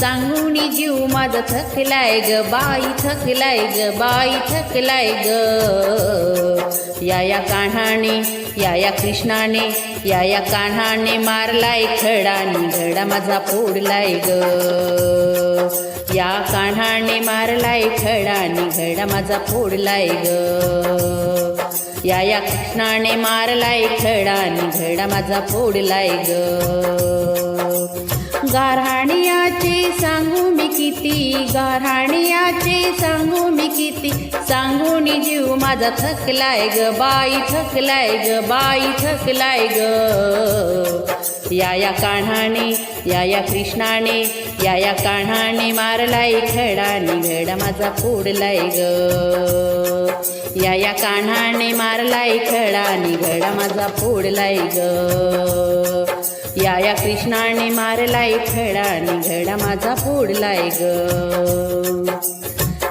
सांगून जीव माझा थकलाय ग बाई थकलाय ग बाई थकलाय ग. या या कान्हाने या या कृष्णाने या या कान्हाने मारलाय खडाने घडा माझा फोडलाय ग. या कान्हाने मारलाय खडाने घडा माझा फोडलाय ग. या या कृष्णाने मारलाय खडाने घडा माझा फोडलाय ग. गारा सांगू मी किती गारहाणियाचे सांगू मी किती? सांगून जीव माझा थकलाय ग बाई थकलाय ग बाई थकलाय ग. या या कान्हाने या या कृष्णाने या या कान्हाने मारलाय खडाने घडा माझा फोडलाय ग. या या कान्हाने मारलाय खडाने घडा माझा फोडलाय ग. या या कृष्णाने मारलाय खडा घडा माझा फोडलाय ग.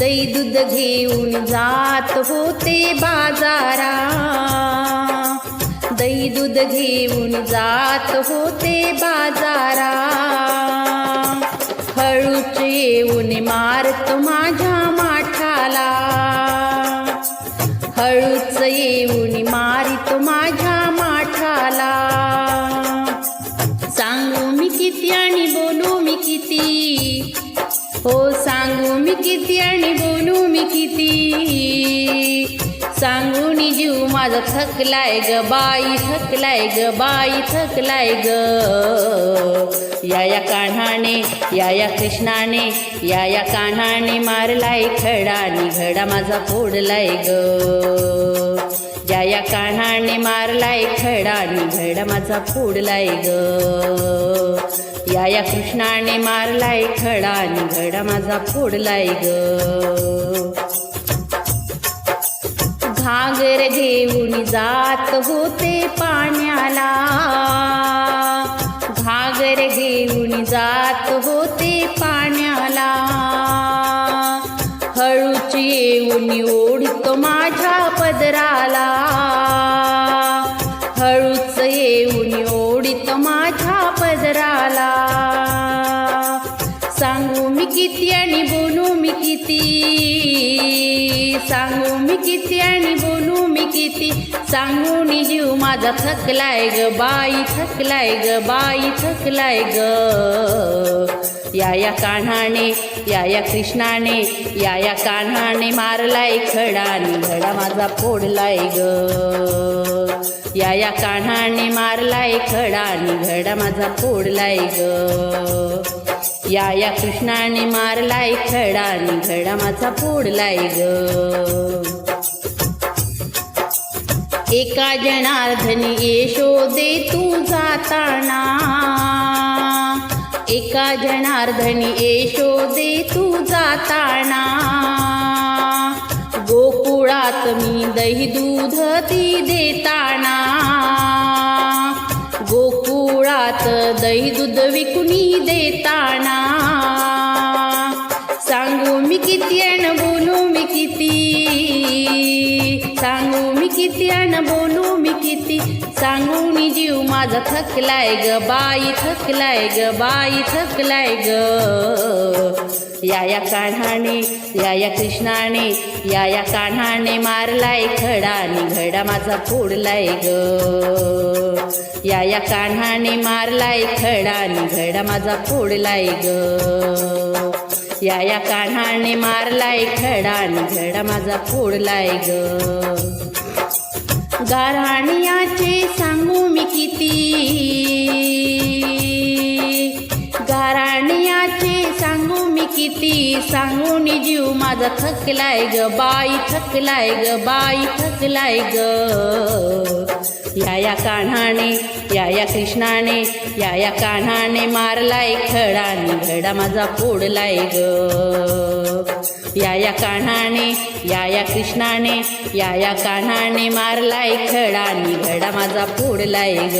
दही दूध घेऊन जात होते बाजारा. दही दूध घेऊन जात होते बाजारा. हळूच येऊन मारत माझ्या माठाला. हळूच येऊन मारित माझ्या माठाला. किती? हो सांगू मी किती आणि बोलू मी किती? सांगून जीव माझा थकलाय ग बाई थकलाय ग बाई थकलाय ग. या या कान्हाने या या कृष्णाने या या कान्हाने मारलाय खडानी घडा माझा फोडलाय ग. या या कान्हाने मारलाय खडा निघडा माझा फोडलाय ग. या या कृष्णाने मारलाय खडानी निघडा माझा फोडलाय ग. घागर घेऊन जात होते पाण्याला. घागर घेऊन जात होते पाण्याला. हळूच येऊन ओढतो पदराला हळूच येऊन ओढीत माझ्या पदराला. सांगू मी किती आणि बोलू मी किती? सांगू मी किती आणि बोलू सांगून जीव माझा थकलाय ग बाई थकलाय ग बाई थकलाय ग. या या कान्हाने या या कृष्णाने या या कान्हाने मारलाय खडानी घडा माझा फोडलाय ग. या या कान्हाने मारलाय खडानी घडा माझा फोडलाय ग. या या कृष्णाने मारलाय खडानी घडा माझा फोडलाय ग. एका जनार्दनी यशोदे तू जाताना. एका जनार्दनी यशोदे तू जाताना. गोकुळात मी दही दूध ती देताना. गोकुळात दही दूध विकुणी देताना. सांगू मी किती आणि बोलू मी किती? सांगू मी किती आणि बोलू मी किती? सांगून जीव माझा थकलाय ग बाई थकलाय ग बाई थकलाय ग. या या कान्हाने या या कृष्णाने या या कान्हाने मारलाय खडानी घडा माझा फोडलाय ग. या या कान्हाने मारलाय खडानी घडा माझा फोडलाय ग. या या कान्हाने मारलाय खडानी घडा माझा फोडलाय ग. गारहाणियाचे सांगू मी किती? गाराणियाचे सांगू मी किती? सांगून जीव माझा थकलाय ग बाई थकलाय ग बाई थकलाय ग. या या कान्हाने या या कृष्णाने या या कान्हाने मारलाय खडाने घडा माझा फोडलाय ग. या या कान्हाने या या कृष्णाने या या कान्हाने मारलाय खडाने घडा माझा फोडलाय ग.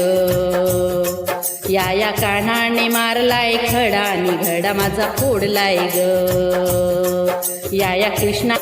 या या कान्हाने मारलाय खडाने घडा माझा फोडलाय ग. या या कृष्णा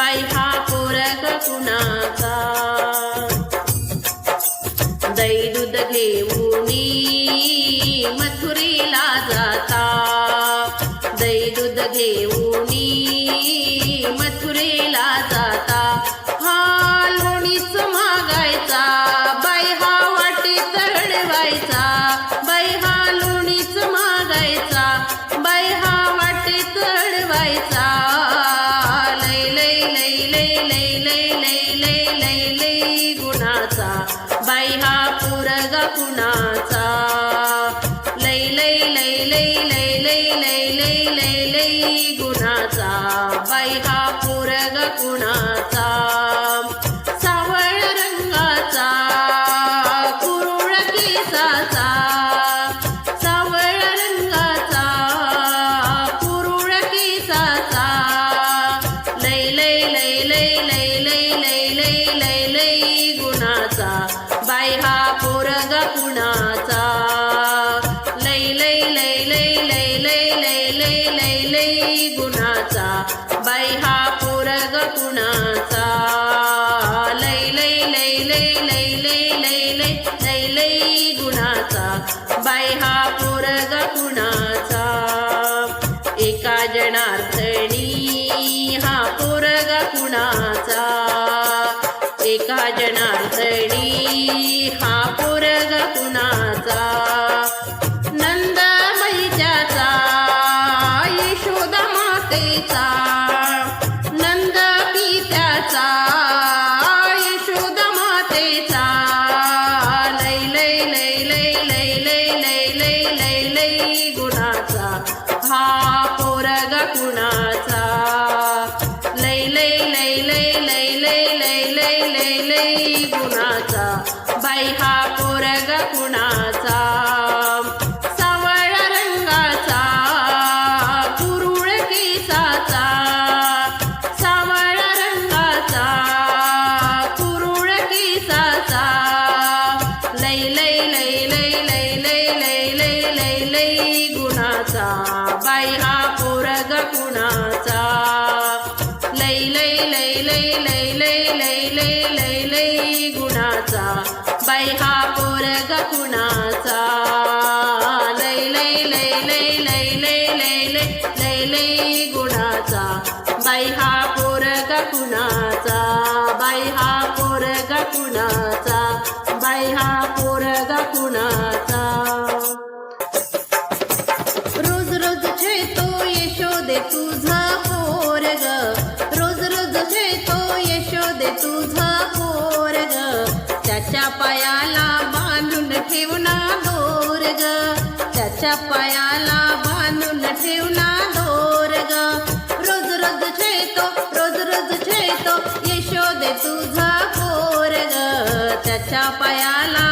बाई हा पोरग कुणाचा दही दूध घेऊन गुणाचा बाई हा लई गुणाचा बाई हा पोरग गुणाचा लई लई लई लई लई लई लई लई लई लई गुणाचा बाई हा पोरग गुणाचा लई लई लई लई लई लई लई लई लई लई गुणाचा बाई हा पोरग गुणाचा बाई हा पोरग गुणाचा बाई हा पोरग गुणाचा पायाला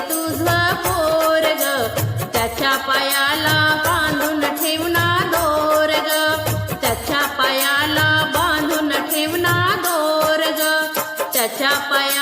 तुझा पोरग त्याच्या पायाला बांधून ठेवना दोरग. त्याच्या पायाला बांधून ठेवना दोरग. त्याच्या पाया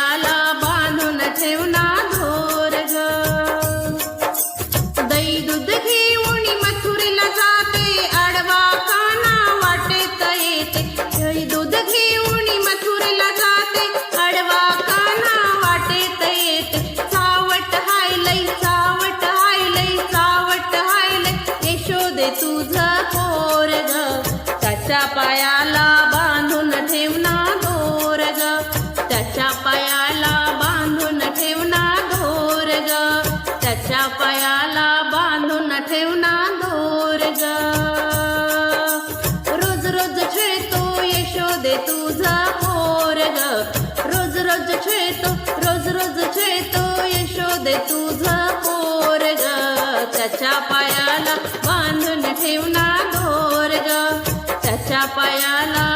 त्याच्या पायाला बांधून ठेवना दोर ग त्याच्या पायाला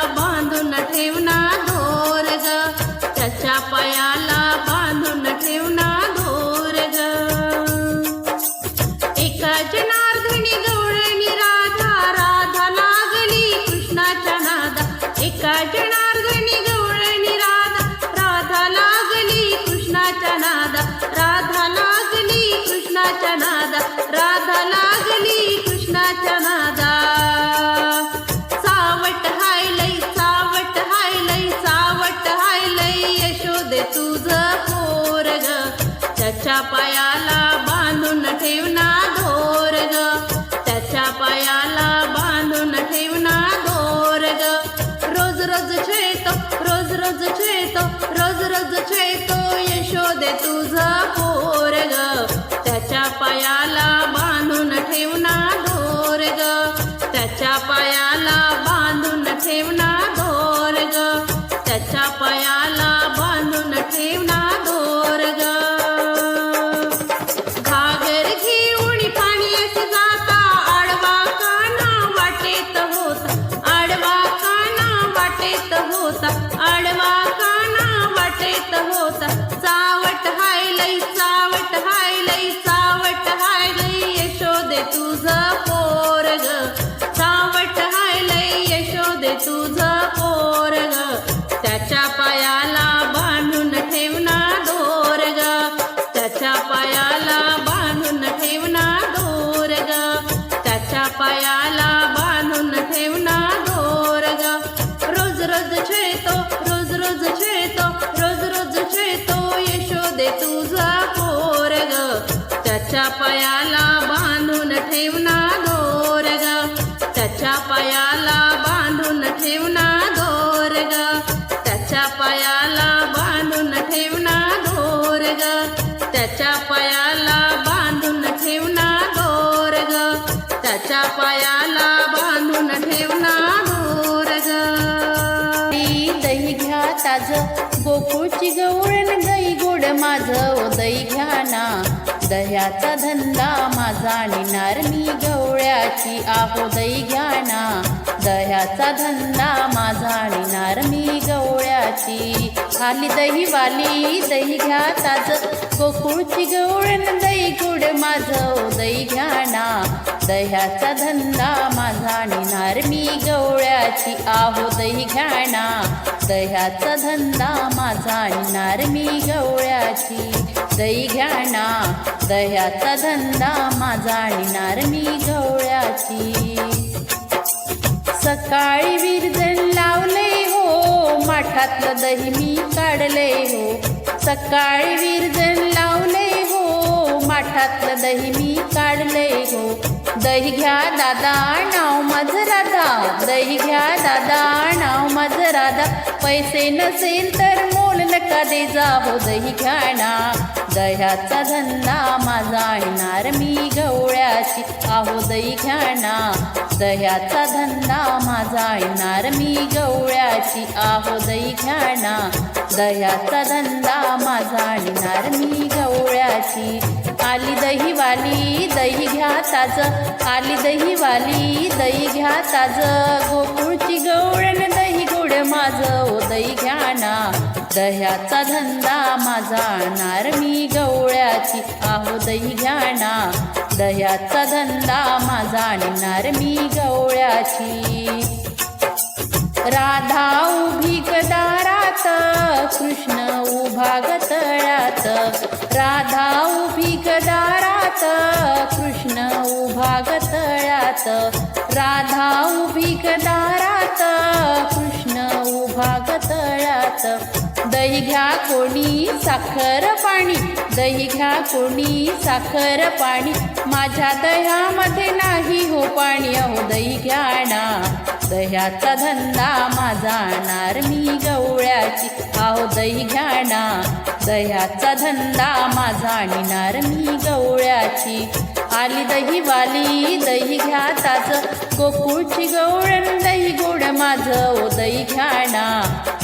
राधा लागली कृष्णाच्या नादा. सावट हाय लई सावट हाय लई सावट हाय लई यशोदे तुझं पोर ग त्याच्या पायाला बांधून ठेवना दोर ग त्याच्या पायाला बांधून ठेवना दोर ग रोज रोज छेतो रोज रोज छेतो रोज रोज छेतो यशोदे तुझं पोर पायाला बांधून ठेवना दोर ग. त्याच्या पायाला बांधून ठेवना दोर ग. त्याच्या पाया त्याच्या पायाला बांधून ठेवना दोर ग त्याच्या पायाला बांधून ठेवना दोर ग त्याच्या पायाला बांधून ठेवना दोर ग त्याच्या पायाला बांधून ठेवना दोर ग त्याच्या पायाला बांधून ठेवना दोर दही घ्या ताज गोकुळची गवळण दह्याचा धंदा माझा निणार मी गवळ्याची आहो दही घ्या ना दह्याचा धंदा माझा आणि नारमी गवळ्याची. खाली दही वाली दही घ्या ताज. गोकुळची गवळण दही गुड माझं दही घ्या ना दह्याचा धंदा माझा निणार मी गवळ्याची आहो दही घ्या ना दह्याचा धंदा माझा आणि नारमी गवळ्याची. दही घ्या ना दह्याचा धंदा माझा आणणार मी गवळ्याची. सकाळी विरजण लावले हो माठातलं दही मी काढले हो. सकाळी विरजण लावले हो माठातलं दही मी काढले हो. दही घ्या दादा नाव माझं राधा. दही घ्या दादा नाव माझं राधा. पैसे नसेल तर मोल नका दे जा हो दही घ्या ना. दह्याचा धंदा माझा येणार मी गवळ्याची. आहो दही घ्या ना. दह्याचा धंदा माझा येणार मी गवळ्याची. आहो दही घ्या ना. दह्याचा धंदा माझा येणार मी गवळ्याची. आली दहीवाली दही घ्या ताज. आली दहीवाली दही घ्या ताज. गोकुळची गवळण दही गोड माझं. ओ दही घ्या ना. दह्याचा धंदा माझा आणणार मी गवळ्याची आहो दही घ्या ना. दह्याचा धंदा माझा आणणार मी गवळ्याची. राधा उभी कदारात कृष्ण उभा गतळ्यात. राधा उभी कदारात कृष्ण उभा गतळ्यात. राधा उभी कदारात कृष्ण उभा गतळ्यात. दही घ्या कोणी साखर पाणी. दही घ्या कोणी साखर पाणी. माझ्या दह्यामध्ये नाही हो पाणी. अहो दही घ्या ना. दह्याचा धंदा माझा आणणार मी गवळ्याची. आहो दही घ्या ना. दह्याचा धंदा माझा आणणार मी गवळ्याची. आली दही वाली दही घ्या ताज. गोकुळची गवळण दही गोड माझं. ओ दही घ्या ना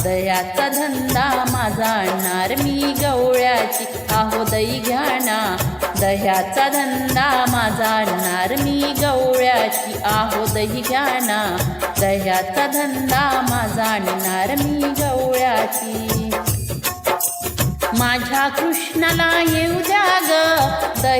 दह्याचा धंदा माझा. आणणार मी गवळ्याची आहो दही घ्या ना दह्याचा धंदा माझा आणणार मी गवळ्याची आहो दही घ्या ना दह्याचा धंदा माझा आणणार मी गवळ्याची. माझ्या कृष्णाला येऊ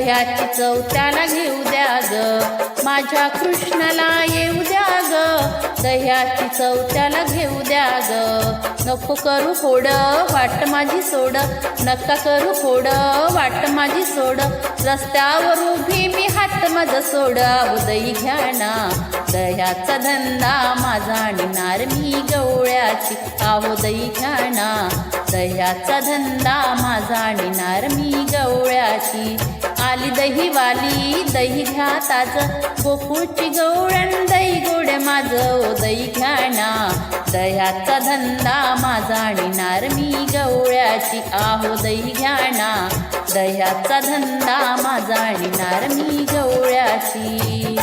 ह्याची चौथ्याला चव त्याला घेऊ द्या ग. माझ्या कृष्णाला येऊ द्या ग. दह्याची चव त्याला घेऊ द्या ग. नको करू फोड वाट माझी सोड. नका करू फोड वाट माझी सोड. रस्त्यावर उभी मी हात माझं सोड. उदयी घ्या ना. दह्याचा धंदा माझा आणणार मी गवळ्याची. आहो घ्या ना. दह्याचा धंदा माझा आणणार मी गवळ्याची. आली दही वाली दही घ्या ताज. गोकुळची गवळण दही गोड माझं. ओ दही घ्या ना. दह्याचा धंदा माझा आणणार मी गवळ्याची. आहो दही घ्या ना. दह्याचा धंदा माझा आणणार मी गवळ्याची.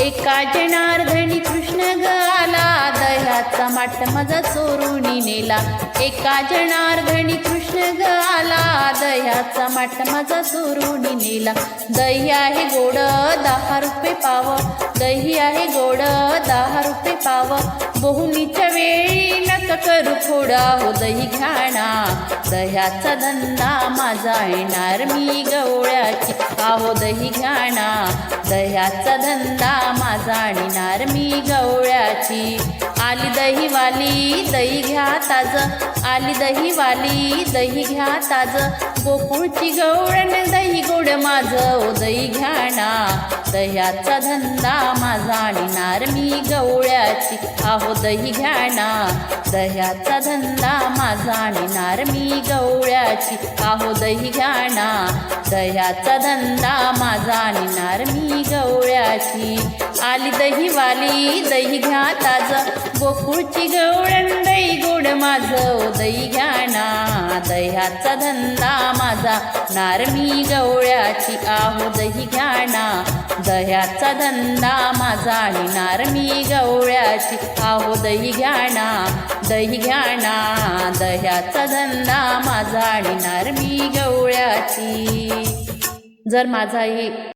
एका जनार्दनी कृष्ण गा घराचा माठ माझा चोरून नेला. एका जनार्दनी कृष्ण ग आला. दह्याचा माठ माझा चोरून नेला. दही आहे गोड दहा रुपये पाव. दही आहे गोड दहा रुपये पाव. बहुनीच्या वेळी नका करू फोडा हो दही घाणा दह्याचा धंदा माझा येणार मी गवळ्याची. आहो दही घाणा दह्याचा धंदा माझा आणणार मी गवळ्याची. आली दही वाली दही घ्या ताज. आली दही वाली दही घ्या ताज. गोकुळची गवळण दही गोड माझं. ओ दही घ्याणा दह्याचा धंदा माझा आणणार मी गवळ्याची. आहो दही घ्याणा दह्याचा धंदा माझा आणणार मी गवळ्याची. आहो दही घ्याणा दह्याचा धंदा माझा आणणार मी गवळ्याची. आली दही वाली दही घ्या ताज. गोकुळची गवळंडई दही गोड माझं. दही दही घ्याणा दह्याचा धंदा माझा. नारमी गवळ्याची आहो दही घ्याणा दह्याचा धंदा माझा आणि नारमी गवळ्याची आहो दही घ्याणा दही घ्याणा दह्याचा धंदा माझा आणि नारमी गवळ्याची. जर माझा हे